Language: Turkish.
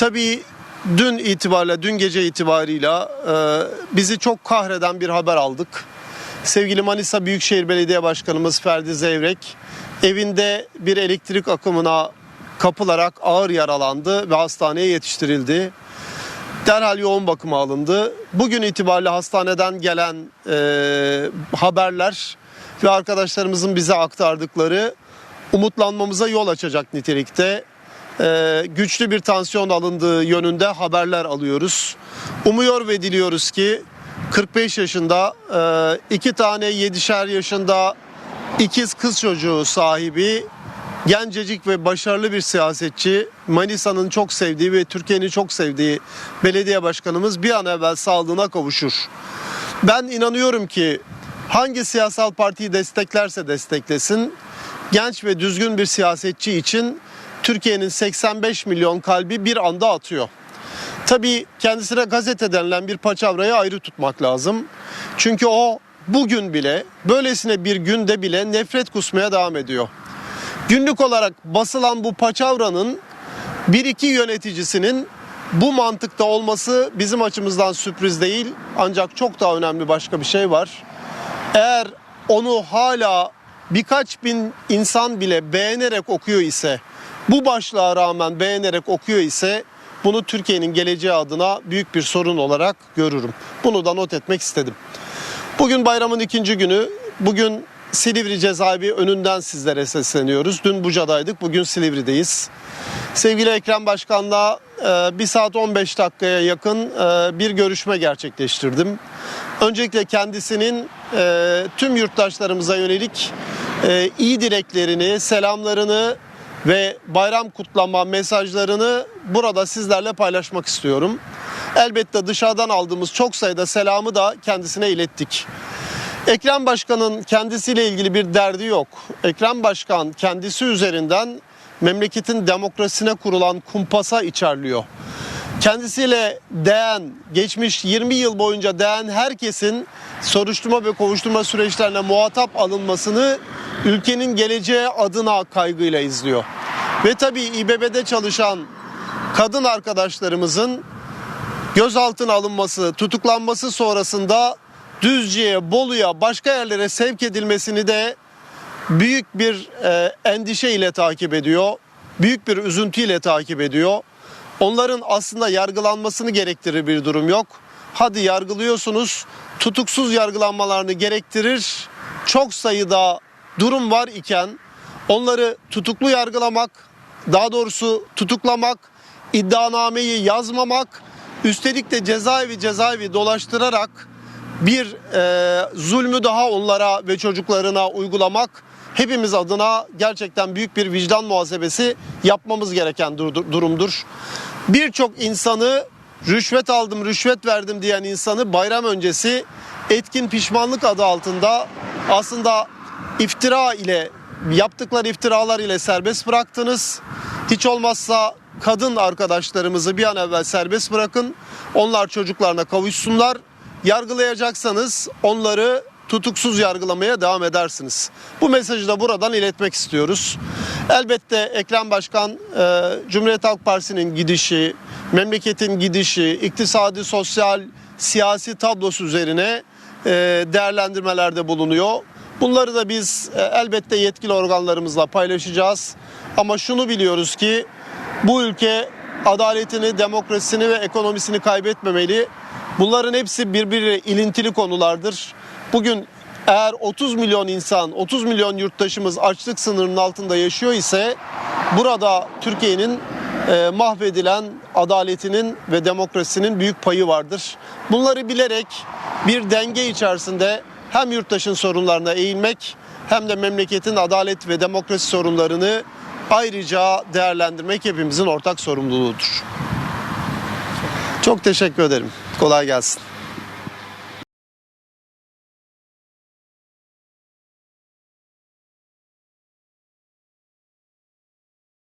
Tabii dün itibariyle, dün gece itibarıyla e, bizi çok kahreden bir haber aldık. Sevgili Manisa Büyükşehir Belediye Başkanımız Ferdi Zevrek evinde bir elektrik akımına kapılarak ağır yaralandı ve hastaneye yetiştirildi. Derhal yoğun bakıma alındı. Bugün itibariyle hastaneden gelen e, haberler ve arkadaşlarımızın bize aktardıkları umutlanmamıza yol açacak nitelikte. E, güçlü bir tansiyon alındığı yönünde haberler alıyoruz. Umuyor ve diliyoruz ki 45 yaşında e, iki tane 7'şer yaşında ikiz kız çocuğu sahibi gencecik ve başarılı bir siyasetçi, Manisa'nın çok sevdiği ve Türkiye'nin çok sevdiği belediye başkanımız bir an evvel sağlığına kavuşur. Ben inanıyorum ki hangi siyasal partiyi desteklerse desteklesin, genç ve düzgün bir siyasetçi için Türkiye'nin 85 milyon kalbi bir anda atıyor. Tabii kendisine gazete denilen bir paçavrayı ayrı tutmak lazım. Çünkü o bugün bile, böylesine bir günde bile nefret kusmaya devam ediyor. Günlük olarak basılan bu paçavranın bir iki yöneticisinin bu mantıkta olması bizim açımızdan sürpriz değil. Ancak çok daha önemli başka bir şey var. Eğer onu hala birkaç bin insan bile beğenerek okuyor ise, bu başlığa rağmen beğenerek okuyor ise bunu Türkiye'nin geleceği adına büyük bir sorun olarak görürüm. Bunu da not etmek istedim. Bugün bayramın ikinci günü. Bugün Silivri cezaevi önünden sizlere sesleniyoruz. Dün Buca'daydık, bugün Silivri'deyiz. Sevgili Ekrem Başkan'la e, 1 saat 15 dakikaya yakın e, bir görüşme gerçekleştirdim. Öncelikle kendisinin e, tüm yurttaşlarımıza yönelik e, iyi dileklerini, selamlarını ve bayram kutlama mesajlarını burada sizlerle paylaşmak istiyorum. Elbette dışarıdan aldığımız çok sayıda selamı da kendisine ilettik. Ekrem Başkan'ın kendisiyle ilgili bir derdi yok. Ekrem Başkan kendisi üzerinden memleketin demokrasisine kurulan kumpasa içerliyor. Kendisiyle değen, geçmiş 20 yıl boyunca değen herkesin soruşturma ve kovuşturma süreçlerine muhatap alınmasını ülkenin geleceği adına kaygıyla izliyor. Ve tabii İBB'de çalışan kadın arkadaşlarımızın gözaltına alınması, tutuklanması sonrasında Düzce'ye, Bolu'ya, başka yerlere sevk edilmesini de büyük bir e, endişe ile takip ediyor. Büyük bir üzüntüyle takip ediyor. Onların aslında yargılanmasını gerektirir bir durum yok. Hadi yargılıyorsunuz, tutuksuz yargılanmalarını gerektirir. Çok sayıda durum var iken onları tutuklu yargılamak, daha doğrusu tutuklamak, iddianameyi yazmamak, üstelik de cezaevi cezaevi dolaştırarak bir e, zulmü daha onlara ve çocuklarına uygulamak hepimiz adına gerçekten büyük bir vicdan muhasebesi yapmamız gereken dur- durumdur. Birçok insanı rüşvet aldım, rüşvet verdim diyen insanı bayram öncesi etkin pişmanlık adı altında aslında iftira ile yaptıkları iftiralar ile serbest bıraktınız. Hiç olmazsa kadın arkadaşlarımızı bir an evvel serbest bırakın. Onlar çocuklarına kavuşsunlar. Yargılayacaksanız onları tutuksuz yargılamaya devam edersiniz. Bu mesajı da buradan iletmek istiyoruz. Elbette Ekrem Başkan e, Cumhuriyet Halk Partisi'nin gidişi, memleketin gidişi, iktisadi, sosyal, siyasi tablosu üzerine e, değerlendirmelerde bulunuyor. Bunları da biz e, elbette yetkili organlarımızla paylaşacağız. Ama şunu biliyoruz ki bu ülke adaletini, demokrasisini ve ekonomisini kaybetmemeli. Bunların hepsi birbiriyle ilintili konulardır. Bugün eğer 30 milyon insan, 30 milyon yurttaşımız açlık sınırının altında yaşıyor ise burada Türkiye'nin e, mahvedilen adaletinin ve demokrasinin büyük payı vardır. Bunları bilerek bir denge içerisinde hem yurttaşın sorunlarına eğilmek hem de memleketin adalet ve demokrasi sorunlarını ayrıca değerlendirmek hepimizin ortak sorumluluğudur. Çok teşekkür ederim. Kolay gelsin.